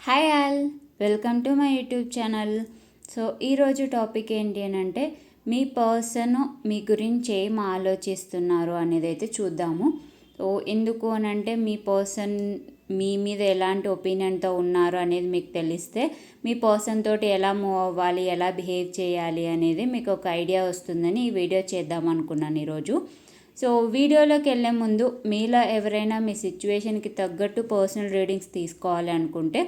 Hi all welcome to my YouTube channel so ఈరోజు topic ఏంటి అని అంటే మీ పర్సన్ మీ గురించి ఏం ఆలోచిస్తున్నారు అనేది అయితే చూద్దాము. సో ఎందుకు అని అంటే మీ పర్సన్ మీ మీద ఎలాంటి ఒపీనియన్తో ఉన్నారు అనేది మీకు తెలిస్తే మీ పర్సన్ తోటి ఎలా మూవ్ అవ్వాలి ఎలా బిహేవ్ చేయాలి అనేది మీకు ఒక ఐడియా వస్తుందని ఈ వీడియో చేద్దాం అనుకున్నాను ఈరోజు సో వీడియోలోకి వెళ్ళే ముందు మీలో ఎవరైనా మీ సిచ్యువేషన్కి తగ్గట్టు పర్సనల్ రీడింగ్స్ తీసుకోవాలి అనుకుంటే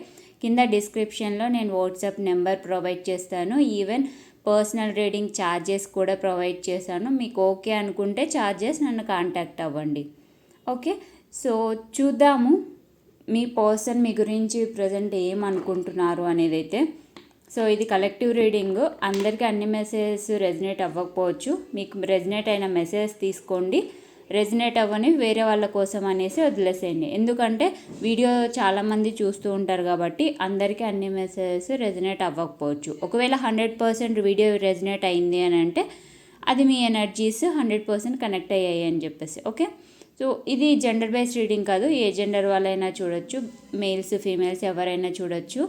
కింద డిస్క్రిప్షన్లో నేను వాట్సాప్ నెంబర్ ప్రొవైడ్ చేస్తాను. ఈవెన్ పర్సనల్ రీడింగ్ ఛార్జెస్ కూడా ప్రొవైడ్ చేశాను. మీకు ఓకే అనుకుంటే ఛార్జెస్ నన్ను కాంటాక్ట్ అవ్వండి. ఓకే? సో చూద్దాము మీ పర్సన్ మీ గురించి ప్రజెంట్ ఏమనుకుంటున్నారు అనేది అయితే. సో ఇది కలెక్టివ్ రీడింగ్ అందరికీ అన్ని మెసేజెస్ రెజినేట్ అవ్వకపోవచ్చు. మీకు రెజినేట్ అయిన మెసేజ్ తీసుకోండి. రెజినేట్ అవ్వని వేరే వాళ్ళ కోసం అనేసి వదిలేసేయండి. ఎందుకంటే వీడియో చాలామంది చూస్తూ ఉంటారు కాబట్టి అందరికీ అన్ని మెసేజెస్ రెజినేట్ అవ్వకపోవచ్చు. ఒకవేళ హండ్రెడ్ పర్సెంట్ వీడియో రెజినేట్ అయింది అని అంటే అది మీ ఎనర్జీస్ హండ్రెడ్ పర్సెంట్ కనెక్ట్ అయ్యాయి అని చెప్పేసి ఓకే? సో ఇది జెండర్ బేస్డ్ రీడింగ్ కాదు. ఏ జెండర్ వాళ్ళైనా చూడొచ్చు. మేల్స్ ఫీమేల్స్ ఎవరైనా చూడొచ్చు.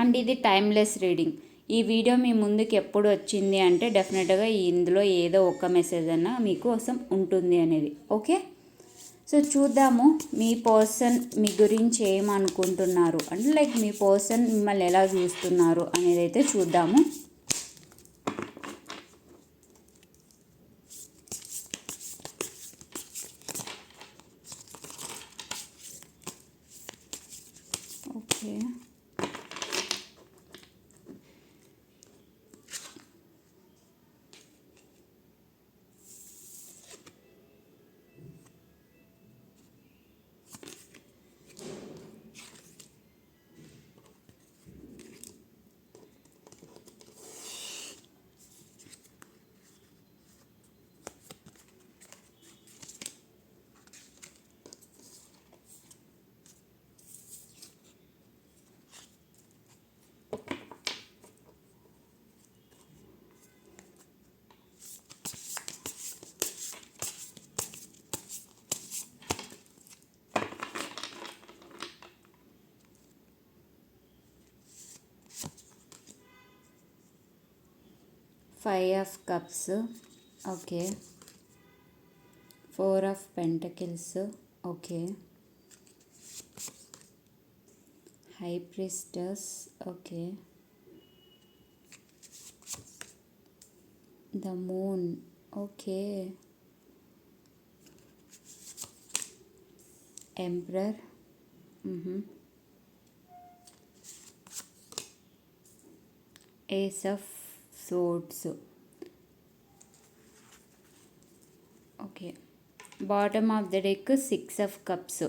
అండ్ ఇది టైమ్లెస్ రీడింగ్. ఈ వీడియో మీ ముందుకు ఎప్పుడు వచ్చింది అంటే డెఫినెట్గా ఇందులో ఏదో ఒక మెసేజ్ అన్న మీకోసం ఉంటుంది అనేది. ఓకే? సో చూద్దాము మీ పర్సన్ మీ గురించి ఏమనుకుంటున్నారు? అంటే లైక్ మీ పర్సన్ మిమ్మల్ని ఎలా చూస్తున్నారు అనేది అయితే చూద్దాము okay five of cups okay four of pentacles okay high priestess okay the moon okay emperor ace of swords okay. Bottom of the deck six of cups.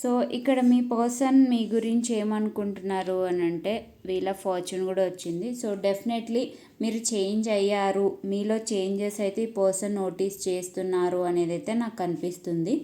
So ఇక్కడ మీ పర్సన్ మీ గురించి ఏమనుకుంటున్నారు అని అంటే వీళ్ళ ఫార్చ్యూన్ కూడా వచ్చింది. సో డెఫినెట్లీ మీరు చేంజ్ అయ్యారు. మీలో చేంజెస్ అయితే ఈ పర్సన్ నోటీస్ చేస్తున్నారు అనేది అయితే నాకు కనిపిస్తుంది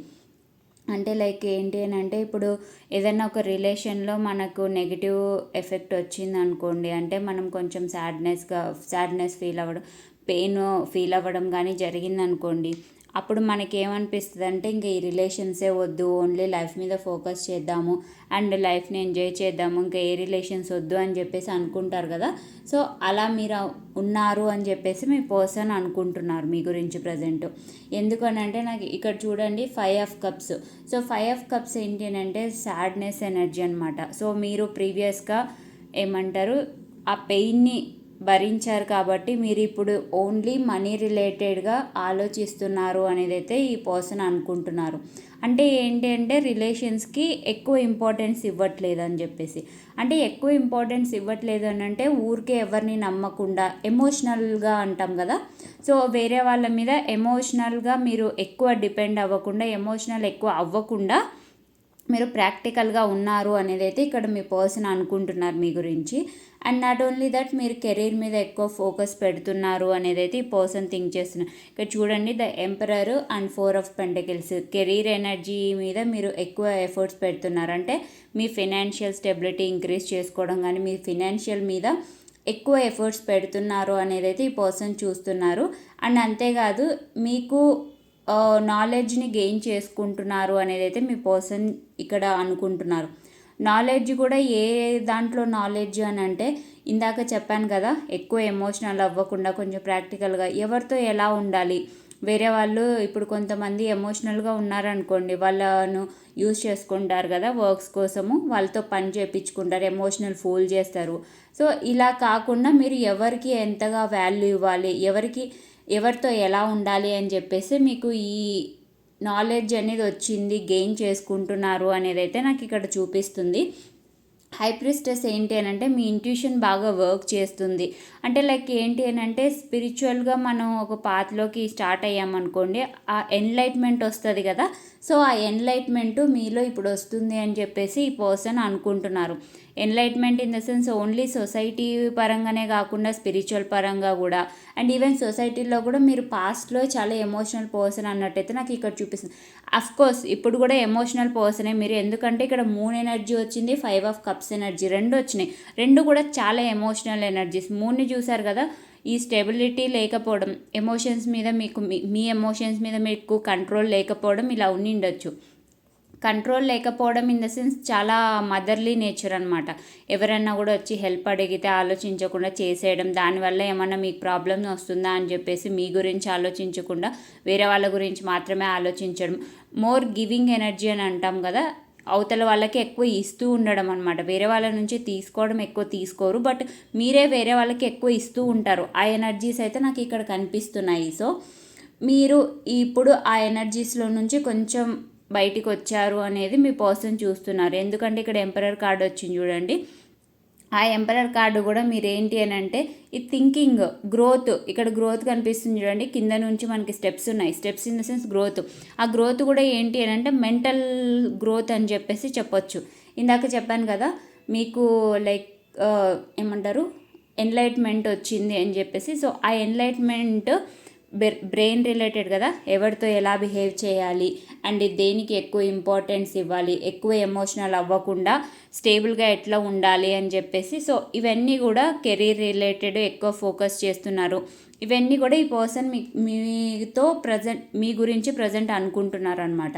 అంటే లైక్ ఏంటి అని అంటే ఇప్పుడు ఏదైనా ఒక రిలేషన్లో మనకు నెగిటివ్ ఎఫెక్ట్ వచ్చింది అనుకోండి అంటే మనం కొంచెం సాడ్నెస్గా సాడ్నెస్ ఫీల్ అవ్వడం పెయిన్ ఫీల్ అవ్వడం కానీ జరిగిందనుకోండి అప్పుడు మనకి ఏమనిపిస్తుంది అంటే ఇంక ఈ రిలేషన్సే వద్దు ఓన్లీ లైఫ్ మీద ఫోకస్ చేద్దాము అండ్ లైఫ్ని ఎంజాయ్ చేద్దాము ఇంకా ఏ రిలేషన్స్ వద్దు అని చెప్పేసి అనుకుంటారు కదా. సో అలా మీరు ఉన్నారు అని చెప్పేసి మీ పర్సన్ అనుకుంటున్నారు మీ గురించి ప్రజెంట్. ఎందుకనంటే నాకు ఇక్కడ చూడండి five of cups. So five of cups ఏంటి అని అంటే సాడ్నెస్ ఎనర్జీ అనమాట సో మీరు ప్రీవియస్గా ఏమంటారు ఆ పెయిన్ని భరించారు కాబట్టి మీరు ఇప్పుడు ఓన్లీ మనీ రిలేటెడ్గా ఆలోచిస్తున్నారు అనేది అయితే ఈ పర్సన్ అనుకుంటున్నారు. అంటే ఏంటి అంటే రిలేషన్స్కి ఎక్కువ ఇంపార్టెన్స్ ఇవ్వట్లేదు అని చెప్పేసి. అంటే ఎక్కువ ఇంపార్టెన్స్ ఇవ్వట్లేదు అని అంటే ఊరికే ఎవరిని నమ్మకుండా ఎమోషనల్గా అంటాం కదా. సో వేరే వాళ్ళ మీద ఎమోషనల్గా మీరు ఎక్కువ డిపెండ్ అవ్వకుండా ఎమోషనల్ ఎక్కువ అవ్వకుండా మీరు ప్రాక్టికల్గా ఉన్నారు అనేది అయితే ఇక్కడ మీ పర్సన్ అనుకుంటున్నారు మీ గురించి. అండ్ నాట్ ఓన్లీ దట్ మీరు కెరీర్ మీద ఎక్కువ ఫోకస్ పెడుతున్నారు అనేది అయితే ఈ పర్సన్ థింక్ చేస్తున్నారు. ఇక్కడ చూడండి the emperor and four of pentacles. Career energy మీద మీరు ఎక్కువ ఎఫర్ట్స్ పెడుతున్నారు. అంటే మీ ఫినాన్షియల్ స్టెబిలిటీ ఇంక్రీజ్ చేసుకోవడం కానీ మీ ఫినాన్షియల్ మీద ఎక్కువ ఎఫర్ట్స్ పెడుతున్నారు అనేది అయితే ఈ పర్సన్ చూస్తున్నారు. అండ్ అంతేకాదు మీకు నాలెడ్జ్ని గెయిన్ చేసుకుంటున్నారు అనేది అయితే మీ పర్సన్ ఇక్కడ అనుకుంటున్నారు. నాలెడ్జ్ కూడా ఏ దాంట్లో నాలెడ్జ్ అని అంటే ఇందాక చెప్పాను కదా ఎక్కువ ఎమోషనల్ అవ్వకుండా కొంచెం ప్రాక్టికల్గా ఎవరితో ఎలా ఉండాలి? వేరే వాళ్ళు ఇప్పుడు కొంతమంది ఎమోషనల్గా ఉన్నారనుకోండి వాళ్ళను యూజ్ చేసుకుంటారు కదా వర్క్స్ కోసము వాళ్ళతో పని చేయించుకుంటారు ఎమోషనల్ ఫూల్ చేస్తారు. సో ఇలా కాకుండా మీరు ఎవరికి ఎంతగా వాల్యూ ఇవ్వాలి ఎవరికి ఎవరితో ఎలా ఉండాలి అని చెప్పేసి మీకు ఈ నాలెడ్జ్ అనేది వచ్చింది గెయిన్ చేసుకుంటున్నారు అనేది అయితే నాకు ఇక్కడ చూపిస్తుంది. హైప్రిస్టెస్ ఏంటి అని అంటే మీ ఇంట్యూషన్ బాగా వర్క్ చేస్తుంది. అంటే లైక్ ఏంటి అని అంటే స్పిరిచువల్గా మనం ఒక పాత్లోకి స్టార్ట్ అయ్యామనుకోండి ఆ ఎన్లైట్మెంట్ వస్తుంది కదా. సో ఆ ఎన్లైట్మెంట్ మీలో ఇప్పుడు వస్తుంది అని చెప్పేసి ఈ పర్సన్ అనుకుంటున్నారు. Enlightenment in the sense only society పరంగానే కాకుండా స్పిరిచువల్ పరంగా కూడా. అండ్ ఈవెన్ సొసైటీలో కూడా మీరు పాస్ట్లో చాలా ఎమోషనల్ పర్సన్ అన్నట్టయితే నాకు ఇక్కడ చూపిస్తుంది. కోర్స్ ఇప్పుడు కూడా ఎమోషనల్ పర్సనే మీరు. ఎందుకంటే ఇక్కడ మూన్ ఎనర్జీ వచ్చింది ఫైవ్ ఆఫ్ కప్స్ ఎనర్జీ రెండు వచ్చినాయి. రెండు కూడా చాలా ఎమోషనల్ ఎనర్జీస్. మూన్ని చూసారు కదా ఈ స్టెబిలిటీ లేకపోవడం ఎమోషన్స్ మీద మీకు మీ ఎమోషన్స్ మీద మీకు కంట్రోల్ లేకపోవడం ఇలా ఉండిండొచ్చు కంట్రోల్ లేకపోవడం ఇన్ ద సెన్స్ చాలా మదర్లీ నేచర్ అనమాట ఎవరన్నా కూడా వచ్చి హెల్ప్ అడిగితే ఆలోచించకుండా చేసేయడం దానివల్ల ఏమన్నా మీకు ప్రాబ్లమ్ వస్తుందా అని చెప్పేసి మీ గురించి ఆలోచించకుండా వేరే వాళ్ళ గురించి మాత్రమే ఆలోచించడం. మోర్ గివింగ్ ఎనర్జీ అని అంటాం కదా అవతల వాళ్ళకి ఎక్కువ ఇస్తూ ఉండడం అనమాట వేరే వాళ్ళ నుంచి తీసుకోవడం ఎక్కువ తీసుకోరు బట్ మీరే వేరే వాళ్ళకి ఎక్కువ ఇస్తూ ఉంటారు. ఆ ఎనర్జీస్ అయితే నాకు ఇక్కడ కనిపిస్తున్నాయి. సో మీరు ఇప్పుడు ఆ ఎనర్జీస్లో నుంచి కొంచెం బయటికి వచ్చారు అనేది మీ పర్సన్ చూస్తున్నారు. ఎందుకంటే ఇక్కడ ఎంపరర్ కార్డు వచ్చింది చూడండి. ఆ ఎంపరర్ కార్డు కూడా మీరు ఏంటి అని అంటే ఈ థింకింగ్ గ్రోత్ ఇక్కడ గ్రోత్ కనిపిస్తుంది చూడండి. కింద నుంచి మనకి స్టెప్స్ ఉన్నాయి. Steps in the sense growth. ఆ గ్రోత్ కూడా ఏంటి అని అంటే మెంటల్ గ్రోత్ అని చెప్పేసి చెప్పొచ్చు. ఇందాక చెప్పాను కదా మీకు లైక్ ఏమంటారు? ఎన్లైట్మెంట్ వచ్చింది అని చెప్పేసి. సో ఆ ఎన్లైట్మెంట్ బ్రెయిన్ రిలేటెడ్ కదా? ఎవరితో ఎలా బిహేవ్ చేయాలి? అండ్ దేనికి ఎక్కువ ఇంపార్టెన్స్ ఇవ్వాలి? ఎక్కువ ఎమోషనల్ అవ్వకుండా స్టేబుల్గా ఎట్లా ఉండాలి అని చెప్పేసి సో ఇవన్నీ కూడా కెరీర్ రిలేటెడ్ ఎక్కువ ఫోకస్ చేస్తున్నారు. ఇవన్నీ కూడా ఈ పర్సన్ మీ మీతో ప్రజెంట్ మీ గురించి ప్రజెంట్ అనుకుంటున్నారు అనమాట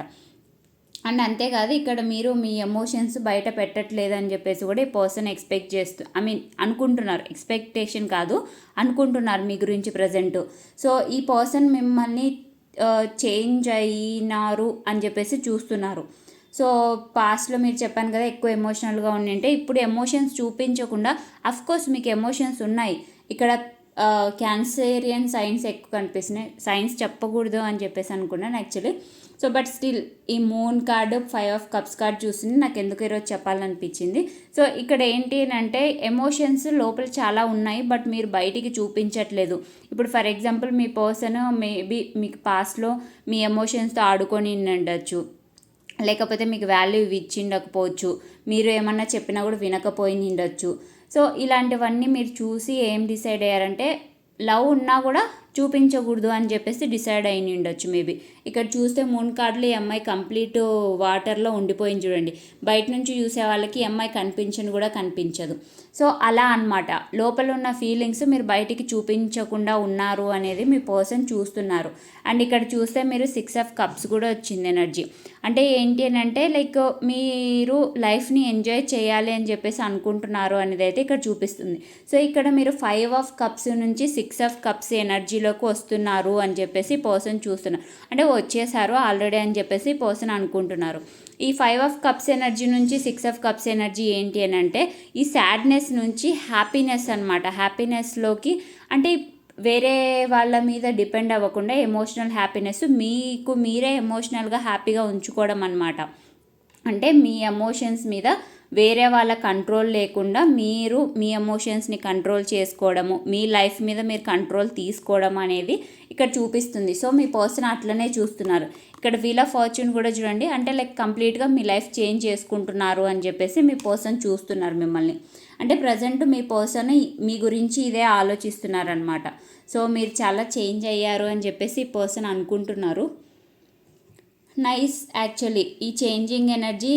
అండ్ అంతేకాదు ఇక్కడ మీరు మీ ఎమోషన్స్ బయట పెట్టట్లేదు అని చెప్పేసి కూడా ఈ పర్సన్ ఎక్స్పెక్ట్ చేస్తూ ఐ మీన్ అనుకుంటున్నారు. ఎక్స్పెక్టేషన్ కాదు అనుకుంటున్నారు మీ గురించి ప్రజెంట్. సో ఈ పర్సన్ మిమ్మల్ని చేంజ్ అయినారు అని చెప్పేసి చూస్తున్నారు. సో పాస్ట్లో మీరు చెప్పాను కదా ఎక్కువ ఎమోషనల్గా ఉండింటే ఇప్పుడు ఎమోషన్స్ చూపించకుండా అఫ్కోర్స్ మీకు ఎమోషన్స్ ఉన్నాయి. ఇక్కడ క్యాన్సేరియన్ సైన్స్ ఎక్కువ కనిపిస్తున్నాయి. సైన్స్ చెప్పకూడదు అని చెప్పేసి అనుకున్నాను యాక్చువల్లీ. సో బట్ స్టిల్ ఈ moon card five of cups card చూసింది. నాకు ఎందుకు ఈరోజు చెప్పాలనిపించింది. సో ఇక్కడ ఏంటి అంటే ఎమోషన్స్ లోపల చాలా ఉన్నాయి బట్ మీరు బయటికి చూపించట్లేదు. ఇప్పుడు ఫర్ ఎగ్జాంపుల్ మీ పర్సన్ మేబీ మీకు పాస్ట్లో మీ ఎమోషన్స్తో ఆడుకొని ఉండొచ్చు. లేకపోతే మీకు వాల్యూ ఇచ్చిండకపోవచ్చు. మీరు ఏమన్నా చెప్పినా కూడా వినకపోయి ఉండొచ్చు. సో ఇలాంటివన్నీ మీరు చూసి ఏం డిసైడ్ అయ్యారంటే లవ్ ఉన్నా కూడా చూపించకూడదు అని చెప్పేసి డిసైడ్ అయిన ఉండొచ్చు మేబీ. ఇక్కడ చూస్తే మూన్ కార్డులు ఈ అమ్మాయి కంప్లీట్ వాటర్లో ఉండిపోయింది చూడండి. బయట నుంచి చూసే వాళ్ళకి ఈ అమ్మాయి కూడా కనిపించదు. సో అలా అనమాట లోపల ఉన్న ఫీలింగ్స్ మీరు బయటికి చూపించకుండా ఉన్నారు అనేది మీ పర్సన్ చూస్తున్నారు. అండ్ ఇక్కడ చూస్తే మీరు సిక్స్ ఆఫ్ కప్స్ కూడా వచ్చింది ఎనర్జీ అంటే ఏంటి అని అంటే లైక్ మీరు లైఫ్ని ఎంజాయ్ చేయాలి అని చెప్పేసి అనుకుంటున్నారు అనేది అయితే ఇక్కడ చూపిస్తుంది. సో ఇక్కడ మీరు ఫైవ్ ఆఫ్ కప్స్ నుంచి సిక్స్ ఆఫ్ కప్స్ ఎనర్జీలోకి వస్తున్నారు అని చెప్పేసి పర్సన్ చూస్తున్నారు. అంటే వచ్చేసారు ఆల్రెడీ అని చెప్పేసి పర్సన్ అనుకుంటున్నారు. ఈ ఫైవ్ ఆఫ్ కప్స్ ఎనర్జీ నుంచి సిక్స్ ఆఫ్ కప్స్ ఎనర్జీ ఏంటి అని అంటే ఈ సాడ్నెస్ నుంచి హ్యాపీనెస్ అనమాట హ్యాపీనెస్లోకి అంటే వేరే వాళ్ళ మీద డిపెండ్ అవ్వకుండా ఎమోషనల్ హ్యాపీనెస్ మీకు మీరే ఎమోషనల్గా హ్యాపీగా ఉంచుకోవడం అనమాట అంటే మీ ఎమోషన్స్ మీద వేరే వాళ్ళ కంట్రోల్ లేకుండా మీరు మీ ఎమోషన్స్ని కంట్రోల్ చేసుకోవడము మీ లైఫ్ మీద మీరు కంట్రోల్ తీసుకోవడం అనేది ఇక్కడ చూపిస్తుంది. సో మీ పర్సన్ అట్లనే చూస్తున్నారు. ఇక్కడ వీల్ ఆఫ్ ఫార్చ్యూన్ కూడా చూడండి. అంటే లైక్ కంప్లీట్గా మీ లైఫ్ చేంజ్ చేసుకుంటున్నారు అని చెప్పేసి మీ పర్సన్ చూస్తున్నారు మిమ్మల్ని. అంటే ప్రజెంట్ మీ పర్సన్ మీ గురించి ఇదే ఆలోచిస్తున్నారనమాట సో మీరు చాలా చేంజ్ అయ్యారు అని చెప్పేసి ఈ పర్సన్ అనుకుంటున్నారు. నైస్ యాక్చువల్లీ ఈ చేంజింగ్ ఎనర్జీ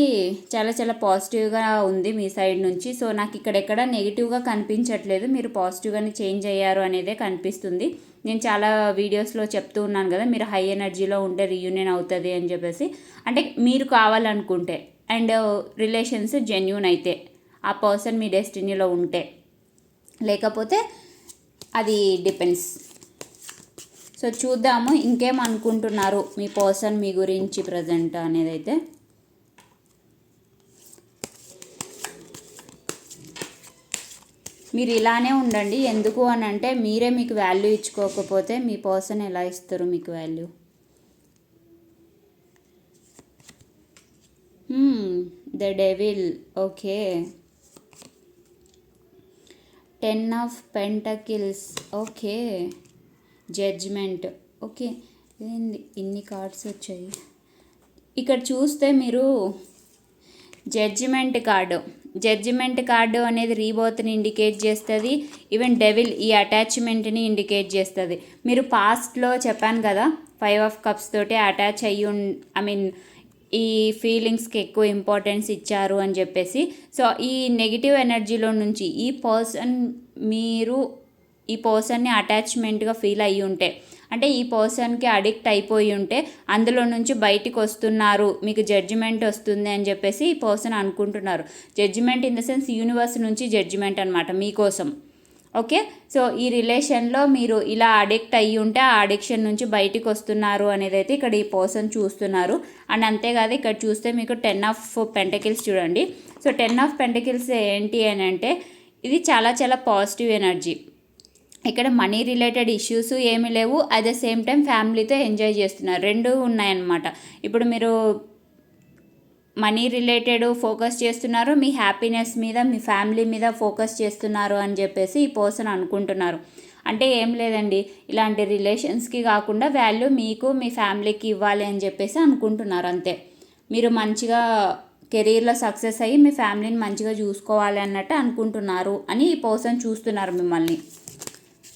చాలా చాలా పాజిటివ్గా ఉంది మీ సైడ్ నుంచి. సో నాకు ఇక్కడెక్కడ నెగిటివ్గా కనిపించట్లేదు. మీరు పాజిటివ్గానే చేంజ్ అయ్యారు అనేదే కనిపిస్తుంది. నేను చాలా వీడియోస్లో చెప్తూ ఉన్నాను కదా మీరు హై ఎనర్జీలో ఉంటే రీయూనియన్ అవుతుంది అని చెప్పేసి. అంటే మీరు కావాలనుకుంటే అండ్ రిలేషన్స్ జెన్యున్ అయితే ఆ పర్సన్ మీ డెస్టినీలో ఉంటే. లేకపోతే అది డిపెండ్స్ సో చూద్దాము. ఇంకేం అనుకుంటున్నారు మీ పర్సన్ మీ గురించి ప్రజెంట్ అనేది అయితే మీరు ఇలానే ఉండండి. ఎందుకు అని అంటే మీరే మీకు వాల్యూ ఇచ్చుకోకపోతే మీ పర్సన్ ఎలా ఇస్తారు మీకు value the devil okay ten of pentacles okay judgment okay ఏంది? ఇన్ని కార్డ్స్ వచ్చాయి. ఇక్కడ చూస్తే మీరు జడ్జిమెంట్ కార్డు జడ్జిమెంట్ కార్డు అనేది రీబోత్ని ఇండికేట్ చేస్తుంది. ఈవెన్ డెవిల్ ఈ అటాచ్మెంట్ని ఇండికేట్ చేస్తుంది. మీరు పాస్ట్లో చెప్పాను కదా ఫైవ్ ఆఫ్ కప్స్ తోటి అటాచ్ అయ్యి ఐ మీన్ ఈ ఫీలింగ్స్కి ఎక్కువ ఇంపార్టెన్స్ ఇచ్చారు అని చెప్పేసి. సో ఈ నెగిటివ్ ఎనర్జీలో నుంచి ఈ పర్సన్ మీరు ఈ పర్సన్ని అటాచ్మెంట్గా ఫీల్ అయ్యి ఉంటే అంటే ఈ పర్సన్కి అడిక్ట్ అయిపోయి ఉంటే అందులో నుంచి బయటికి వస్తున్నారు మీకు జడ్జిమెంట్ వస్తుంది అని చెప్పేసి ఈ పర్సన్ అనుకుంటున్నారు. Judgment in the sense universe నుంచి జడ్జిమెంట్ అనమాట మీకోసం. ఓకే? సో ఈ రిలేషన్లో మీరు ఇలా అడిక్ట్ అయ్యి ఉంటే ఆ అడిక్షన్ నుంచి బయటికి వస్తున్నారు అనేది అయితే ఇక్కడ ఈ పర్సన్ చూస్తున్నారు. అండ్ అంతేకాదు ఇక్కడ చూస్తే మీకు టెన్ ఆఫ్ పెంటకిల్స్ చూడండి. సో టెన్ ఆఫ్ పెంటకిల్స్ ఏంటి అని అంటే ఇది చాలా చాలా పాజిటివ్ ఎనర్జీ. ఇక్కడ మనీ రిలేటెడ్ ఇష్యూస్ ఏమీ లేవు. అట్ ద సేమ్ టైం ఫ్యామిలీతో ఎంజాయ్ చేస్తున్నారు. రెండు ఉన్నాయన్నమాట. ఇప్పుడు మీరు మనీ రిలేటెడ్ ఫోకస్ చేస్తున్నారు. మీ హ్యాపీనెస్ మీద మీ ఫ్యామిలీ మీద ఫోకస్ చేస్తున్నారు అని చెప్పేసి ఈ పర్సన్ అనుకుంటున్నారు. అంటే ఏం లేదండి. ఇలాంటి రిలేషన్స్కి కాకుండా వాల్యూ మీకు మీ ఫ్యామిలీకి ఇవ్వాలి అని చెప్పేసి అనుకుంటున్నారు అంతే. మీరు మంచిగా కెరీర్లో సక్సెస్ అయ్యి మీ ఫ్యామిలీని మంచిగా చూసుకోవాలి అన్నట్టు అనుకుంటున్నారు అని ఈ పర్సన్ చూస్తున్నారు మిమ్మల్ని.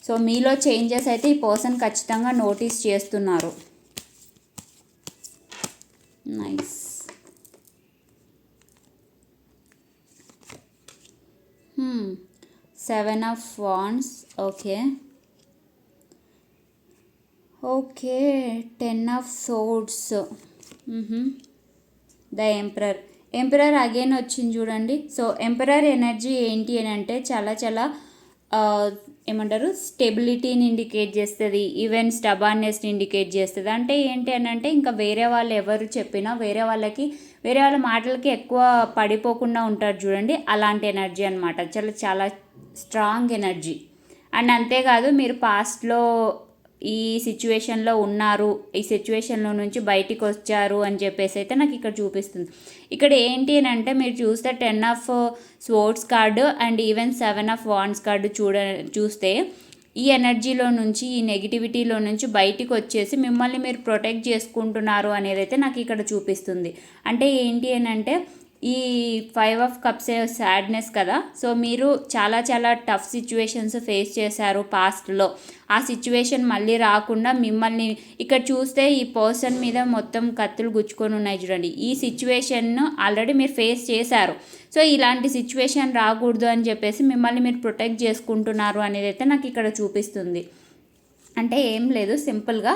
సో మీలో చేంజెస్ అయితే ఈ పర్సన్ ఖచ్చితంగా నోటీస్ చేస్తున్నారు. Nice seven of wands okay okay ten of swords the emperor emperor again వచ్చింది చూడండి. సో ఎంపరర్ ఎనర్జీ ఏంటి అని అంటే చాలా చాలా uh, ఏమంటారు స్టెబిలిటీని ఇండికేట్ చేస్తుంది ఈవెన్ స్టబాన్నెస్ని ఇండికేట్ చేస్తుంది. అంటే ఏంటి అని అంటే ఇంకా వేరే వాళ్ళు ఎవరు చెప్పినా వేరే వాళ్ళకి వేరే వాళ్ళ మాటలకి ఎక్కువ పడిపోకుండా ఉంటారు చూడండి. అలాంటి ఎనర్జీ అనమాట చాలా చాలా స్ట్రాంగ్ ఎనర్జీ అండ్ అంతేకాదు మీరు పాస్ట్లో ఈ సిచ్యువేషన్లో ఉన్నారు. ఈ సిచ్యువేషన్లో నుంచి బయటికి వచ్చారు అని చెప్పేసి అయితే నాకు ఇక్కడ చూపిస్తుంది. ఇక్కడ ఏంటి అని అంటే మీరు చూస్తే ten of swords card and even seven of wands card చూడ చూస్తే ఈ ఎనర్జీలో నుంచి ఈ నెగిటివిటీలో నుంచి బయటికి వచ్చేసి మిమ్మల్ని మీరు ప్రొటెక్ట్ చేసుకుంటున్నారు అనేది అయితే నాకు ఇక్కడ చూపిస్తుంది. అంటే ఏంటి అని అంటే ఈ ఫైవ్ ఆఫ్ కప్స్ సాడ్నెస్ కదా. సో మీరు చాలా చాలా టఫ్ సిచ్యువేషన్స్ ఫేస్ చేశారు పాస్ట్లో. ఆ సిచ్యువేషన్ మళ్ళీ రాకుండా మిమ్మల్ని ఇక్కడ చూస్తే ఈ పర్సన్ మీద మొత్తం కత్తులు గుచ్చుకొని ఉన్నాయి చూడండి. ఈ సిచ్యువేషన్ను ఆల్రెడీ మీరు ఫేస్ చేశారు. సో ఇలాంటి సిచ్యువేషన్ రాకూడదు అని చెప్పేసి మిమ్మల్ని మీరు ప్రొటెక్ట్ చేసుకుంటున్నారు అనేది అయితే నాకు ఇక్కడ చూపిస్తుంది. అంటే ఏం లేదు సింపుల్గా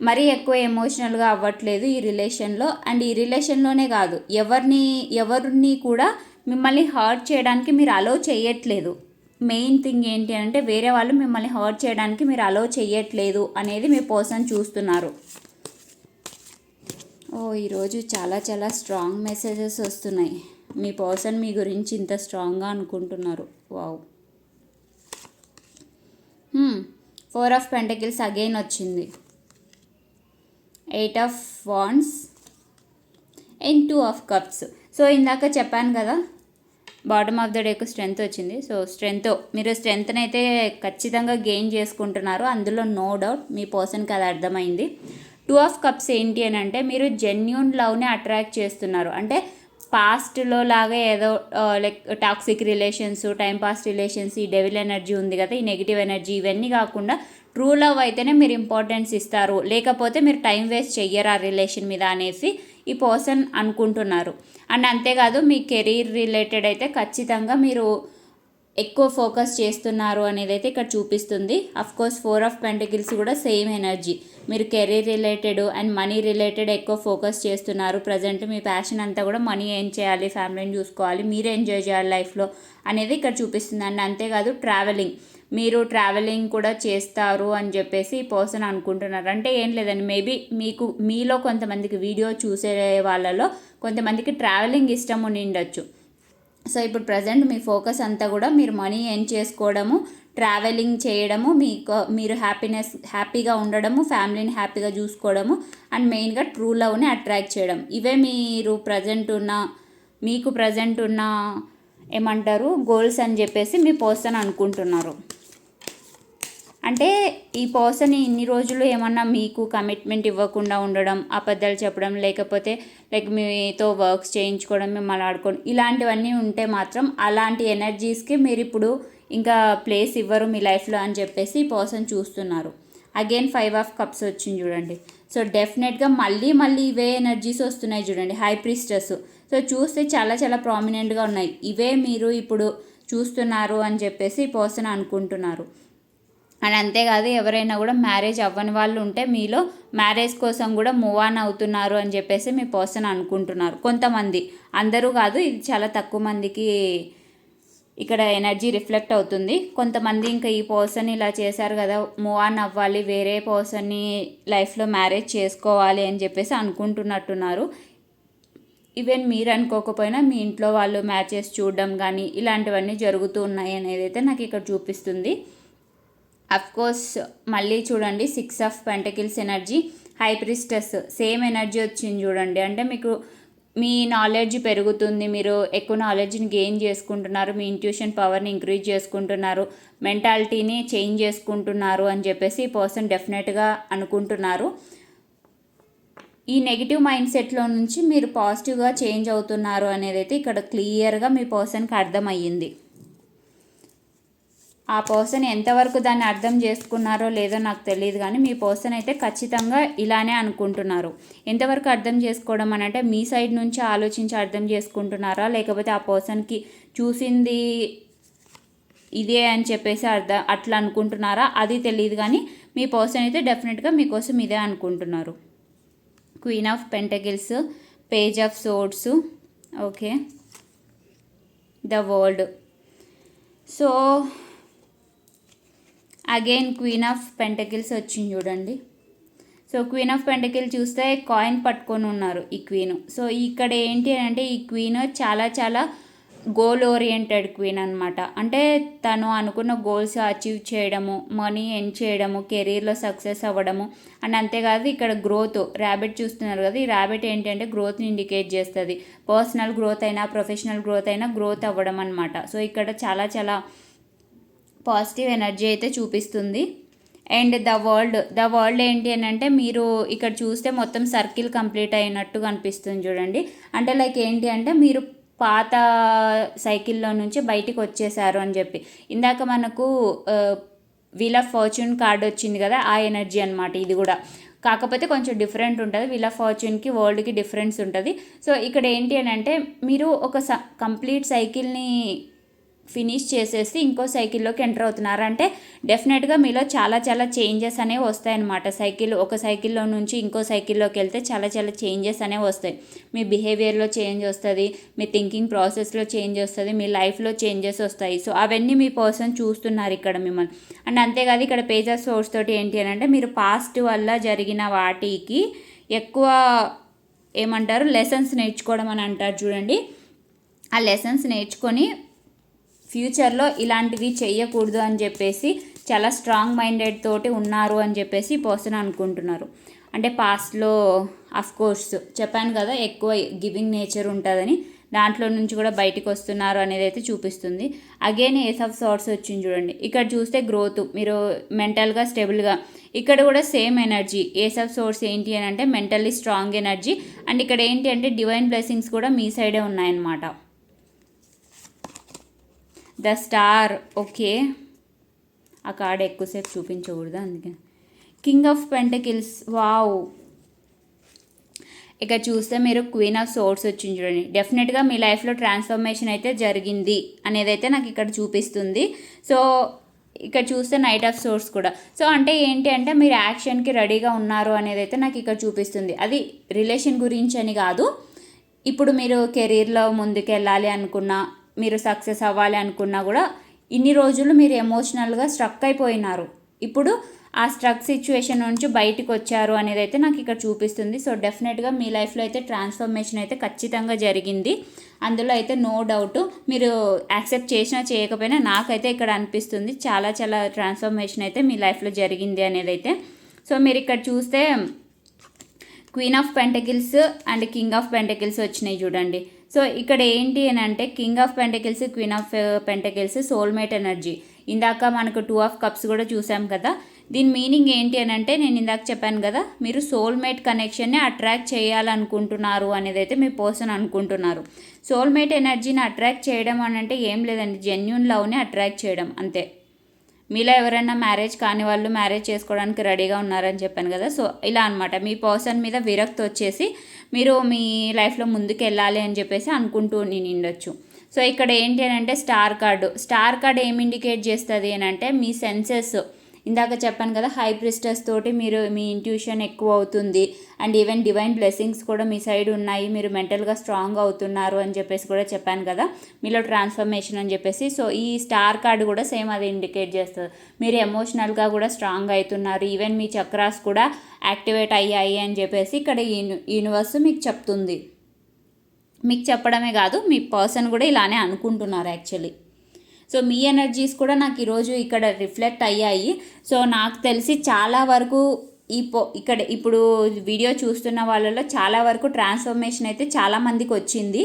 మరీ ఎక్కువ ఎమోషనల్గా అవ్వట్లేదు ఈ రిలేషన్లో. అండ్ ఈ రిలేషన్లోనే కాదు ఎవరిని ఎవరిని కూడా మిమ్మల్ని హర్ట్ చేయడానికి మీరు అలో చేయట్లేదు. మెయిన్ థింగ్ ఏంటి అంటే వేరే వాళ్ళు మిమ్మల్ని హర్ట్ చేయడానికి మీరు అలో చేయట్లేదు అనేది మీ పర్సన్ చూస్తున్నారు. ఓ ఈరోజు చాలా చాలా స్ట్రాంగ్ మెసేజెస్ వస్తున్నాయి. మీ పర్సన్ మీ గురించి ఇంత స్ట్రాంగ్గా అనుకుంటున్నారు. Wow four of pentacles again వచ్చింది. Eight of wands and two of cups so ఇందాక చెప్పాను కదా bottom of the deck strength వచ్చింది. సో స్ట్రెంత్ మీరు స్ట్రెంగ్త్ని అయితే ఖచ్చితంగా గెయిన్ చేసుకుంటున్నారు. అందులో నో డౌట్ మీ పర్సన్కి అది అర్థమైంది. టూ ఆఫ్ కప్స్ ఏంటి అని అంటే మీరు జెన్యున్ లవ్ని అట్రాక్ట్ చేస్తున్నారు. అంటే పాస్ట్లో లాగా ఏదో like toxic relations time pass relations ఈ డెవిల్ ఎనర్జీ ఉంది కదా ఈ నెగిటివ్ ఎనర్జీ ఇవన్నీ కాకుండా ట్రూ లవ్ అయితేనే మీరు ఇంపార్టెన్స్ ఇస్తారు. లేకపోతే మీరు టైం వేస్ట్ చెయ్యరు ఆ రిలేషన్ మీద అనేసి ఈ పర్సన్ అనుకుంటున్నారు. అండ్ అంతేకాదు మీ కెరీర్ రిలేటెడ్ అయితే ఖచ్చితంగా మీరు ఎక్కువ ఫోకస్ చేస్తున్నారు అనేది అయితే ఇక్కడ చూపిస్తుంది. Of course four of pentacles కూడా సేమ్ ఎనర్జీ. మీరు career related and money related ఎక్కువ ఫోకస్ చేస్తున్నారు. ప్రజెంట్ మీ ప్యాషన్ అంతా కూడా మనీ ఏం చేయాలి ఫ్యామిలీని చూసుకోవాలి మీరు ఎంజాయ్ చేయాలి లైఫ్లో అనేది ఇక్కడ చూపిస్తుంది అండ్ అంతేకాదు ట్రావెలింగ్ మీరు ట్రావెలింగ్ కూడా చేస్తారు అని చెప్పేసి ఈ పర్సన్ అనుకుంటున్నారు. అంటే ఏం లేదండి మేబీ మీకు మీలో కొంతమందికి వీడియో చూసే వాళ్ళలో కొంతమందికి ట్రావెలింగ్ ఇష్టం ఉండి ఉండొచ్చు. సో ఇప్పుడు ప్రజెంట్ మీ ఫోకస్ అంతా కూడా మీరు మనీ ఎర్న్ చేసుకోవడము ట్రావెలింగ్ చేయడము మీకు మీరు హ్యాపీనెస్ హ్యాపీగా ఉండడము ఫ్యామిలీని హ్యాపీగా చూసుకోవడము అండ్ మెయిన్గా ట్రూ లవ్ని అట్రాక్ట్ చేయడం. ఇవే మీరు ప్రజెంట్ ఉన్న మీకు ప్రజెంట్ ఉన్న ఏమంటారు గోల్స్ అని చెప్పేసి మీ పర్సన్ అనుకుంటున్నారు. అంటే ఈ పర్సన్ ఇన్ని రోజులు ఏమన్నా మీకు కమిట్మెంట్ ఇవ్వకుండా ఉండడం అబద్ధాలు చెప్పడం లేకపోతే లైక్ మీతో వర్క్స్ చేయించుకోవడం మిమ్మల్ని ఆడుకోవడం ఇలాంటివన్నీ ఉంటే మాత్రం అలాంటి ఎనర్జీస్కి మీరు ఇప్పుడు ఇంకా ప్లేస్ ఇవ్వరు మీ లైఫ్లో అని చెప్పేసి పర్సన్ చూస్తున్నారు. అగైన్ ఫైవ్ ఆఫ్ కప్స్ వచ్చింది చూడండి. సో డెఫినెట్గా మళ్ళీ మళ్ళీ ఇవే ఎనర్జీస్ వస్తున్నాయి చూడండి. హై ప్రిస్టర్స్ సో చూస్తే చాలా చాలా ప్రామినెంట్గా ఉన్నాయి. ఇవే మీరు ఇప్పుడు చూస్తున్నారు అని చెప్పేసి పర్సన్ అనుకుంటున్నారు. అండ్ అంతేకాదు ఎవరైనా కూడా మ్యారేజ్ అవ్వని వాళ్ళు ఉంటే మీలో మ్యారేజ్ కోసం కూడా మూవ్ ఆన్ అవుతున్నారు అని చెప్పేసి మీ పర్సన్ అనుకుంటున్నారు. కొంతమంది. అందరూ కాదు ఇది చాలా తక్కువ మందికి ఇక్కడ ఎనర్జీ రిఫ్లెక్ట్ అవుతుంది. కొంతమంది ఇంకా ఈ పర్సన్ ఇలా చేశారు కదా మూవ్ ఆన్ అవ్వాలి వేరే పర్సన్ని లైఫ్లో మ్యారేజ్ చేసుకోవాలి అని చెప్పేసి అనుకుంటున్నట్టున్నారు. ఈవెన్ మీరు అనుకోకపోయినా మీ ఇంట్లో వాళ్ళు మ్యాచెస్ చూడడం కానీ ఇలాంటివన్నీ జరుగుతూ ఉన్నాయి అనేది అయితే నాకు ఇక్కడ చూపిస్తుంది. కోర్స్ మళ్ళీ చూడండి six of pentacles energy high priestess same energy వచ్చింది చూడండి. అంటే మీకు మీ నాలెడ్జ్ పెరుగుతుంది మీరు ఎక్కువ నాలెడ్జ్ని గెయిన్ చేసుకుంటున్నారు మీ ఇంట్యూషన్ పవర్ని ఇంక్రీజ్ చేసుకుంటున్నారు మెంటాలిటీని చేంజ్ చేసుకుంటున్నారు అని చెప్పేసి ఈ పర్సన్ డెఫినెట్గా అనుకుంటున్నారు. ఈ నెగిటివ్ మైండ్ సెట్లో నుంచి మీరు పాజిటివ్గా చేంజ్ అవుతున్నారు అనేది అయితే ఇక్కడ క్లియర్గా మీ పర్సన్కి అర్థమయ్యింది. ఆ పర్సన్ ఎంతవరకు దాన్ని అర్థం చేసుకున్నారో లేదో నాకు తెలియదు కానీ మీ పర్సన్ అయితే ఖచ్చితంగా ఇలానే అనుకుంటున్నారు. ఎంతవరకు అర్థం చేసుకోవడం అని అంటే మీ సైడ్ నుంచి ఆలోచించి అర్థం చేసుకుంటున్నారా? లేకపోతే ఆ పర్సన్కి చూసింది ఇదే అని చెప్పేసి అర్థం అట్లా అనుకుంటున్నారా? అది తెలియదు కానీ మీ పర్సన్ అయితే డెఫినెట్గా మీకోసం ఇదే అనుకుంటున్నారు. Queen of pentacles page of swords okay the world so again queen of pentacles వచ్చింది చూడండి. సో క్వీన్ ఆఫ్ పెంటకిల్ చూస్తే కాయిన్ పట్టుకొని ఉన్నారు ఈ క్వీన్ సో ఇక్కడ ఏంటి అంటే ఈ క్వీన్ చాలా చాలా గోల్ ఓరియంటెడ్ క్వీన్ అనమాట అంటే తను అనుకున్న గోల్స్ అచీవ్ చేయడము మనీ ఎన్ చేయడము కెరీర్లో సక్సెస్ అవ్వడము అండ్ అంతేకాదు ఇక్కడ గ్రోత్ ర్యాబిట్ చూస్తున్నారు కదా ఈ ర్యాబిట్ ఏంటంటే గ్రోత్ని ఇండికేట్ చేస్తుంది. పర్సనల్ గ్రోత్ అయినా ప్రొఫెషనల్ గ్రోత్ అయినా గ్రోత్ అవ్వడం అనమాట సో ఇక్కడ చాలా చాలా పాజిటివ్ ఎనర్జీ అయితే చూపిస్తుంది. And the world the world ఏంటి అని అంటే మీరు ఇక్కడ చూస్తే మొత్తం సర్కిల్ కంప్లీట్ అయినట్టు కనిపిస్తుంది చూడండి. అంటే లైక్ ఏంటి అంటే మీరు పాత సైకిల్లో నుంచి బయటికి వచ్చేసారు అని చెప్పి. ఇందాక మనకు వీల్ ఆఫ్ ఫార్చ్యూన్ కార్డ్ వచ్చింది కదా ఆ ఎనర్జీ అనమాట ఇది కూడా. కాకపోతే కొంచెం డిఫరెంట్ ఉంటుంది. వీల్ ఆఫ్ ఫార్చ్యూన్కి వరల్డ్కి డిఫరెన్స్ ఉంటుంది. సో ఇక్కడ ఏంటి అని అంటే మీరు ఒక స కంప్లీట్ సైకిల్ని ఫినిష్ చేసేసి ఇంకో సైకిల్లోకి ఎంటర్ అవుతున్నారు అంటే డెఫినెట్గా మీలో చాలా చాలా చేంజెస్ అనేవి వస్తాయన్నమాట. సైకిల్ ఒక సైకిల్లో నుంచి ఇంకో సైకిల్లోకి వెళ్తే చాలా చాలా చేంజెస్ అనేవి వస్తాయి. మీ బిహేవియర్లో చేంజ్ వస్తుంది మీ థింకింగ్ ప్రాసెస్లో చేంజ్ వస్తుంది మీ లైఫ్లో చేంజెస్ వస్తాయి. సో అవన్నీ మీ పర్సన్ చూస్తున్నారు ఇక్కడ మిమ్మల్ని. అండ్ అంతేకాదు ఇక్కడ పేజెస్ సోర్స్ తోటి ఏంటి అని అంటే మీరు పాస్ట్ వల్ల జరిగిన వాటికి ఎక్కువ ఏమంటారు? లెసన్స్ నేర్చుకోవడం అని అంటారు చూడండి. ఆ లెసన్స్ నేర్చుకొని ఫ్యూచర్లో ఇలాంటివి చేయకూడదు అని చెప్పేసి చాలా స్ట్రాంగ్ మైండెడ్ తోటి ఉన్నారు అని చెప్పేసి పర్సన్ అనుకుంటున్నారు. అంటే పాస్ట్లో కోర్స్ చెప్పాను కదా ఎక్కువ గివింగ్ నేచర్ ఉంటుందని దాంట్లో నుంచి కూడా బయటికి వస్తున్నారు అనేది అయితే చూపిస్తుంది. అగైన్ ఏస్ ఆఫ్ సార్ట్స్ వచ్చింది చూడండి. ఇక్కడ చూస్తే గ్రోత్ మీరు మెంటల్గా స్టేబుల్గా ఇక్కడ కూడా same energy ace of swords ఏంటి అని అంటే మెంటల్లీ స్ట్రాంగ్ ఎనర్జీ అండ్ ఇక్కడ ఏంటి అంటే డివైన్ బ్లెస్సింగ్స్ కూడా మీ సైడే ఉన్నాయన్నమాట. ద స్టార్ ఓకే ఆ కార్డ్ ఎక్కువసేపు చూపించకూడదు అందుకే. కింగ్ ఆఫ్ పెంటకిల్స్ వావ్ ఇక చూస్తే మీరు క్వీన్ ఆఫ్ సోర్స్ వచ్చింది చూడండి. డెఫినెట్గా మీ లైఫ్లో ట్రాన్స్ఫర్మేషన్ అయితే జరిగింది అనేది అయితే నాకు ఇక్కడ చూపిస్తుంది. సో ఇక్కడ చూస్తే నైట్ ఆఫ్ సోర్స్ కూడా. సో అంటే ఏంటి అంటే మీరు యాక్షన్కి రెడీగా ఉన్నారు అనేది అయితే నాకు ఇక్కడ చూపిస్తుంది. అది రిలేషన్ గురించి అని కాదు. ఇప్పుడు మీరు కెరీర్లో ముందుకు వెళ్ళాలి అనుకున్నా మీరు సక్సెస్ అవ్వాలి అనుకున్నా కూడా ఇన్ని రోజులు మీరు ఎమోషనల్గా స్ట్రక్ అయిపోయినారు. ఇప్పుడు ఆ స్ట్రక్ సిచ్యువేషన్ నుంచి బయటికి వచ్చారు అనేది అయితే నాకు ఇక్కడ చూపిస్తుంది. సో డెఫినెట్గా మీ లైఫ్లో అయితే ట్రాన్స్ఫర్మేషన్ అయితే ఖచ్చితంగా జరిగింది. అందులో అయితే నో డౌట్ మీరు యాక్సెప్ట్ చేసినా చేయకపోయినా నాకైతే ఇక్కడ అనిపిస్తుంది చాలా చాలా ట్రాన్స్ఫర్మేషన్ అయితే మీ లైఫ్లో జరిగింది అనేది అయితే. సో మీరు ఇక్కడ చూస్తే queen of pentacles and king of pentacles వచ్చినాయి చూడండి. సో ఇక్కడ ఏంటి అని అంటే king of pentacles queen of pentacles soulmate energy ఇందాక మనకు టూ ఆఫ్ కప్స్ కూడా చూసాం కదా. దీని మీనింగ్ ఏంటి అని అంటే నేను ఇందాక చెప్పాను కదా మీరు సోల్మేట్ కనెక్షన్ని అట్రాక్ట్ చేయాలనుకుంటున్నారు అనేది అయితే మీ పర్సన్ అనుకుంటున్నారు. సోల్మేట్ ఎనర్జీని అట్రాక్ట్ చేయడం అని అంటే ఏం లేదండి జెన్యున్ లవ్ని అట్రాక్ట్ చేయడం అంతే. మీలో ఎవరైనా మ్యారేజ్ కాని వాళ్ళు మ్యారేజ్ చేసుకోవడానికి రెడీగా ఉన్నారని చెప్పాను కదా. సో ఇలా అనమాట మీ పర్సన్ మీద విరక్తి వచ్చేసి మీరు మీ లైఫ్లో ముందుకు వెళ్ళాలి అని చెప్పేసి అనుకుంటూ నేను ఉండొచ్చు. సో ఇక్కడ ఏంటి అని అంటే స్టార్ కార్డు. స్టార్ కార్డ్ ఏం ఇండికేట్ చేస్తుంది అని అంటే మీ సెన్సెస్ ఇందాక చెప్పాను కదా హై ప్రిస్టర్స్ తోటి మీరు మీ ఇంట్యూషన్ ఎక్కువ అవుతుంది. అండ్ ఈవెన్ డివైన్ బ్లెస్సింగ్స్ కూడా మీ సైడ్ ఉన్నాయి. మీరు మెంటల్గా స్ట్రాంగ్ అవుతున్నారు అని చెప్పేసి కూడా చెప్పాను కదా మీలో ట్రాన్స్ఫర్మేషన్ అని చెప్పేసి. సో ఈ స్టార్ కార్డు కూడా సేమ్ అది ఇండికేట్ చేస్తుంది. మీరు ఎమోషనల్గా కూడా స్ట్రాంగ్ అవుతున్నారు. ఈవెన్ మీ చక్రాస్ కూడా యాక్టివేట్ అయ్యాయి అని చెప్పేసి ఇక్కడ యూనివర్స్ మీకు చెప్తుంది. మీకు చెప్పడమే కాదు మీ పర్సన్ కూడా ఇలానే అనుకుంటున్నారు యాక్చువల్లీ సో మీ ఎనర్జీస్ కూడా నాకు ఈరోజు ఇక్కడ రిఫ్లెక్ట్ అయ్యాయి. సో నాకు తెలిసి చాలా వరకు ఈ పో ఇక్కడ ఇప్పుడు వీడియో చూస్తున్న వాళ్ళలో చాలా వరకు ట్రాన్స్ఫర్మేషన్ అయితే చాలామందికి వచ్చింది.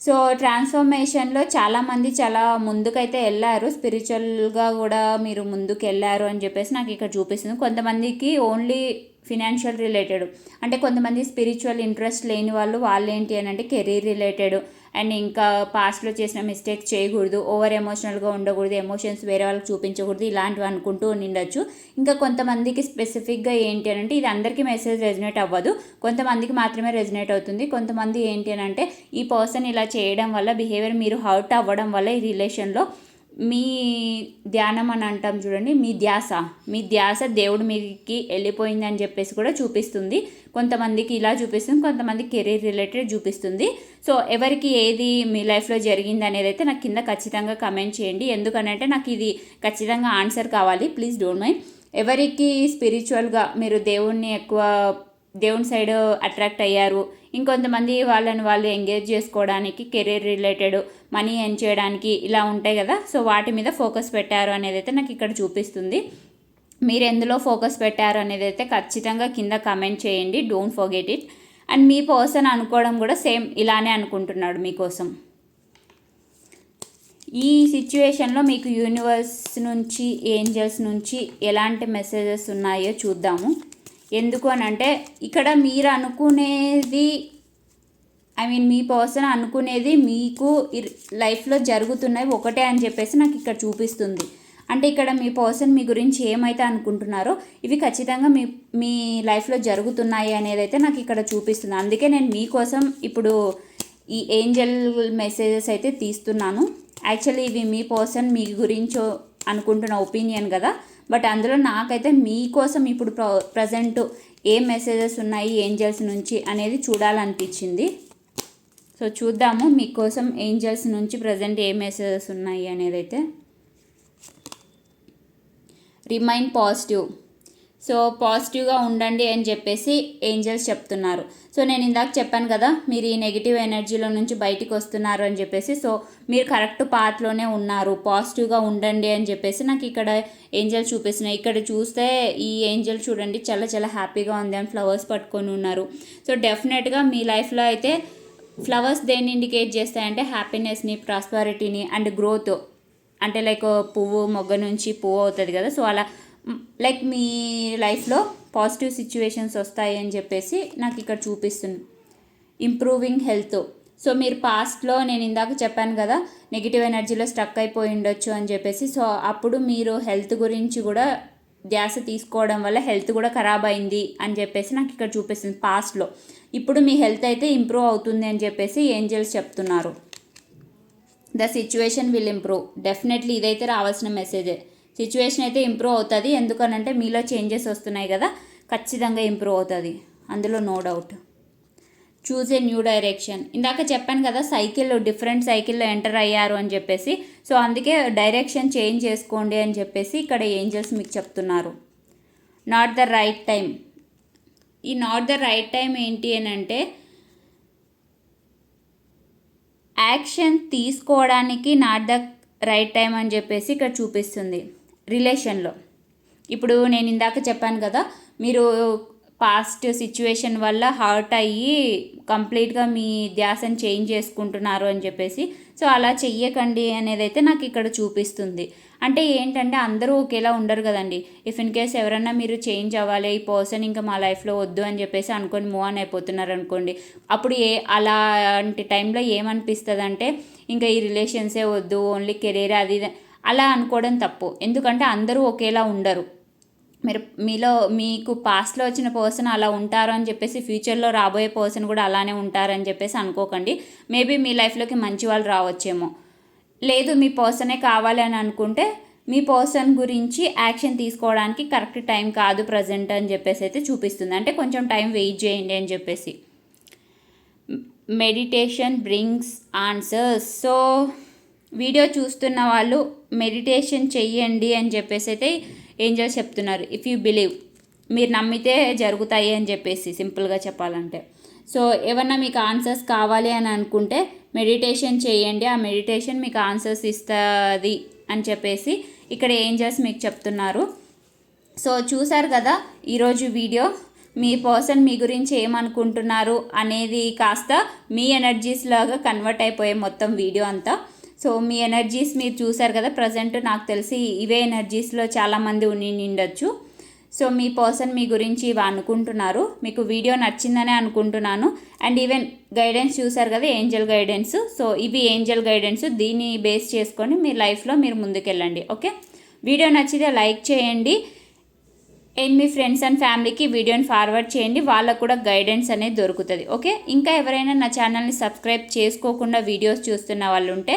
సో ట్రాన్స్ఫర్మేషన్లో చాలామంది చాలా ముందుకైతే వెళ్ళారు స్పిరిచువల్గా కూడా మీరు ముందుకు వెళ్ళారు అని చెప్పేసి నాకు ఇక్కడ చూపిస్తుంది. కొంతమందికి ఓన్లీ ఫినాన్షియల్ రిలేటెడ్ అంటే కొంతమంది స్పిరిచువల్ ఇంట్రెస్ట్ లేని వాళ్ళు వాళ్ళు ఏంటి అని అంటే కెరీర్ రిలేటెడ్ అండ్ ఇంకా పాస్ట్లో చేసిన మిస్టేక్స్ చేయకూడదు ఓవర్ ఎమోషనల్గా ఉండకూడదు ఎమోషన్స్ వేరే వాళ్ళకి చూపించకూడదు ఇలాంటివి అనుకుంటూ ఉండొచ్చు ఇంకా కొంతమందికి స్పెసిఫిక్గా ఏంటి అని అంటే ఇది అందరికీ మెసేజ్ రెజినేట్ అవ్వదు. కొంతమందికి మాత్రమే రెజినేట్ అవుతుంది. కొంతమంది ఏంటి అని అంటే ఈ పర్సన్ ఇలా చేయడం వల్ల బిహేవియర్ మీరు హర్ట్ అవ్వడం వల్ల ఈ రిలేషన్లో మీ ధ్యానం అని అంటాం చూడండి మీ ధ్యాస. మీ ధ్యాస దేవుడు మీకు వెళ్ళిపోయింది అని చెప్పేసి కూడా చూపిస్తుంది. కొంతమందికి ఇలా చూపిస్తుంది కొంతమంది కెరీర్ రిలేటెడ్ చూపిస్తుంది. సో ఎవరికి ఏది మీ లైఫ్లో జరిగింది అనేది అయితే నాకు కింద ఖచ్చితంగా కమెంట్ చేయండి. ఎందుకనంటే నాకు ఇది ఖచ్చితంగా ఆన్సర్ కావాలి. Please don't mind. ఎవరికి స్పిరిచువల్గా మీరు దేవుణ్ణి ఎక్కువ దేవుని సైడ్ అట్రాక్ట్ అయ్యారు ఇంకొంతమంది వాళ్ళని వాళ్ళు ఎంగేజ్ చేసుకోవడానికి కెరీర్ రిలేటెడ్ మనీ ఎర్న్ చేయడానికి ఇలా ఉంటాయి కదా. సో వాటి మీద ఫోకస్ పెట్టారు అనేది అయితే నాకు ఇక్కడ చూపిస్తుంది. మీరు ఎందులో ఫోకస్ పెట్టారు అనేది అయితే ఖచ్చితంగా కింద కమెంట్ చేయండి. డోంట్ ఫర్గెట్ ఇట్ అండ్ మీ పర్సన్ అనుకోవడం కూడా సేమ్ ఇలానే అనుకుంటున్నాడు మీకోసం. ఈ సిచ్యువేషన్లో మీకు యూనివర్స్ నుంచి ఏంజల్స్ నుంచి ఎలాంటి మెసేజెస్ ఉన్నాయో చూద్దాము. ఎందుకు అని అంటే ఇక్కడ మీరు అనుకునేది ఐ మీన్ మీ పర్సన్ అనుకునేది మీకు లైఫ్లో జరుగుతున్నాయి ఒకటే అని చెప్పేసి నాకు ఇక్కడ చూపిస్తుంది. అంటే ఇక్కడ మీ పర్సన్ మీ గురించి ఏమైతే అనుకుంటున్నారో ఇవి ఖచ్చితంగా మీ మీ లైఫ్లో జరుగుతున్నాయి అనేది అయితే నాకు ఇక్కడ చూపిస్తుంది. అందుకే నేను మీకోసం ఇప్పుడు ఈ ఏంజల్ మెసేజెస్ అయితే తీస్తున్నాను. యాక్చువల్లీ ఇవి మీ పర్సన్ మీ గురించో అనుకుంటున్న ఒపీనియన్ కదా. బట్ అందులో నాకైతే మీకోసం ఇప్పుడు ప్ర ప్రజెంట్ ఏ మెసేజెస్ ఉన్నాయి ఏంజల్స్ నుంచి అనేది చూడాలనిపించింది. సో చూద్దాము మీకోసం ఏంజల్స్ నుంచి ప్రజెంట్ ఏ మెసేజెస్ ఉన్నాయి అనేది అయితే రిమైన్ పాజిటివ్. సో పాజిటివ్గా ఉండండి అని చెప్పేసి ఏంజల్స్ చెప్తున్నారు. సో నేను ఇందాక చెప్పాను కదా మీరు ఈ నెగిటివ్ ఎనర్జీలో నుంచి బయటికి వస్తున్నారు అని చెప్పేసి సో మీరు కరెక్ట్ పాత్లోనే ఉన్నారు పాజిటివ్గా ఉండండి అని చెప్పేసి నాకు ఇక్కడ ఏంజల్ చూపిస్తున్నాయి. ఇక్కడ చూస్తే ఈ ఏంజల్ చూడండి చాలా చాలా హ్యాపీగా ఉంది అని ఫ్లవర్స్ పట్టుకొని ఉన్నారు. సో డెఫినెట్గా మీ లైఫ్లో అయితే ఫ్లవర్స్ దేన్ని ఇండికేట్ చేస్తాయంటే హ్యాపీనెస్ని ప్రాస్పారిటీని అండ్ గ్రోత్. అంటే లైక్ పువ్వు మొగ్గ నుంచి పువ్వు అవుతుంది కదా సో అలా లైక్ మీ లైఫ్లో పాజిటివ్ సిచ్యువేషన్స్ వస్తాయి అని చెప్పేసి నాకు ఇక్కడ చూపిస్తుంది. Improving health. సో మీరు పాస్ట్లో నేను ఇందాక చెప్పాను కదా నెగిటివ్ ఎనర్జీలో స్టక్ అయిపోయి ఉండొచ్చు అని చెప్పేసి. సో అప్పుడు మీరు హెల్త్ గురించి కూడా ధ్యాస తీసుకోవడం వల్ల హెల్త్ కూడా ఖరాబ్ అయింది అని చెప్పేసి నాకు ఇక్కడ చూపిస్తుంది పాస్ట్లో. ఇప్పుడు మీ హెల్త్ అయితే ఇంప్రూవ్ అవుతుంది అని చెప్పేసి ఏంజల్స్ చెప్తున్నారు. The situation will improve. Definitely ఇదైతే రావాల్సిన మెసేజే. సిచ్యువేషన్ అయితే ఇంప్రూవ్ అవుతుంది. ఎందుకనంటే మీలో చేంజెస్ వస్తున్నాయి కదా ఖచ్చితంగా ఇంప్రూవ్ అవుతుంది. అందులో no doubt. Choose a new direction. ఇందాక చెప్పాను కదా సైకిల్ డిఫరెంట్ సైకిల్లో ఎంటర్ అయ్యారు అని చెప్పేసి. సో అందుకే డైరెక్షన్ చేంజ్ చేసుకోండి అని చెప్పేసి ఇక్కడ ఏంజల్స్ మీకు చెప్తున్నారు. నాట్ ద రైట్ టైం ఈ నాట్ ద రైట్ టైం ఏంటి అని అంటే యాక్షన్ తీసుకోవడానికి నాట్ ద రైట్ టైం అని చెప్పేసి ఇక్కడ చూపిస్తుంది. రిలేషన్లో. ఇప్పుడు నేను ఇందాక చెప్పాను కదా మీరు పాస్ట్ సిచ్యువేషన్ వల్ల హర్ట్ అయ్యి కంప్లీట్గా మీ ధ్యాసను చేంజ్ చేసుకుంటున్నారు అని చెప్పేసి సో అలా చెయ్యకండి అనేది అయితే నాకు ఇక్కడ చూపిస్తుంది. అంటే ఏంటంటే అందరూ ఒకేలా ఉండరు కదండి. ఇఫ్ ఇన్ కేస్ ఎవరన్నా మీరు చేంజ్ అవ్వాలి ఈ పర్సన్ ఇంకా మా లైఫ్లో వద్దు అని చెప్పేసి అనుకొని మూవ్ ఆన్ అయిపోతున్నారు అనుకోండి అప్పుడు ఏ అలాంటి టైంలో ఏమనిపిస్తుంది అంటే ఇంకా ఈ రిలేషన్సే వద్దు ఓన్లీ కెరీర్ అది అలా అనుకోవడం తప్పు. ఎందుకంటే అందరూ ఒకేలా ఉండరు. మీరు మీలో మీకు పాస్ట్లో వచ్చిన పర్సన్ అలా ఉంటారు అని చెప్పేసి ఫ్యూచర్లో రాబోయే పర్సన్ కూడా అలానే ఉంటారని చెప్పేసి అనుకోకండి. మేబీ మీ లైఫ్లోకి మంచి వాళ్ళు రావచ్చేమో. లేదు మీ పర్సనే కావాలి అని అనుకుంటే మీ పర్సన్ గురించి యాక్షన్ తీసుకోవడానికి కరెక్ట్ టైం కాదు ప్రజెంట్ అని చెప్పేసి అయితే చూపిస్తుంది. అంటే కొంచెం టైం వెయిట్ చేయండి అని చెప్పేసి. Meditation brings answers so video చూస్తున్న వాళ్ళు మెడిటేషన్ చెయ్యండి అని చెప్పేసి అయితే ఏంజల్ చెప్తున్నారు. ఇఫ్ యూ బిలీవ్ మీరు నమ్మితే జరుగుతాయి అని చెప్పేసి సింపుల్గా చెప్పాలంటే. సో ఏమన్నా మీకు ఆన్సర్స్ కావాలి అని అనుకుంటే మెడిటేషన్ చేయండి ఆ మెడిటేషన్ మీకు ఆన్సర్స్ ఇస్తుంది అని చెప్పేసి ఇక్కడ ఏంజల్స్ మీకు చెప్తున్నారు. సో చూసారు కదా ఈరోజు వీడియో. మీ పర్సన్ మీ గురించి ఏమనుకుంటున్నారు అనేది కాస్త మీ ఎనర్జీస్ లాగా కన్వర్ట్ అయిపోయే మొత్తం వీడియో అంతా. సో మీ ఎనర్జీస్ మీరు చూసారు కదా ప్రజెంట్ నాకు తెలిసి ఇవే ఎనర్జీస్లో చాలామంది ఉండి నిండొచ్చు. సో మీ పర్సన్ మీ గురించి ఇవి అనుకుంటున్నారు. మీకు వీడియో నచ్చిందనే అనుకుంటున్నాను. అండ్ ఈవెన్ గైడెన్స్ చూసారు కదా ఏంజల్ గైడెన్స్ సో ఇవి ఏంజల్ గైడెన్స్ దీన్ని బేస్ చేసుకొని మీ లైఫ్లో మీరు ముందుకెళ్ళండి. ఓకే వీడియో నచ్చితే లైక్ చేయండి. అండ్ మీ ఫ్రెండ్స్ అండ్ ఫ్యామిలీకి వీడియోని ఫార్వర్డ్ చేయండి. వాళ్ళకు కూడా గైడెన్స్ అనేది దొరుకుతుంది. ఓకే ఇంకా ఎవరైనా నా ఛానల్ని సబ్స్క్రైబ్ చేసుకోకుండా వీడియోస్ చూస్తున్న వాళ్ళు ఉంటే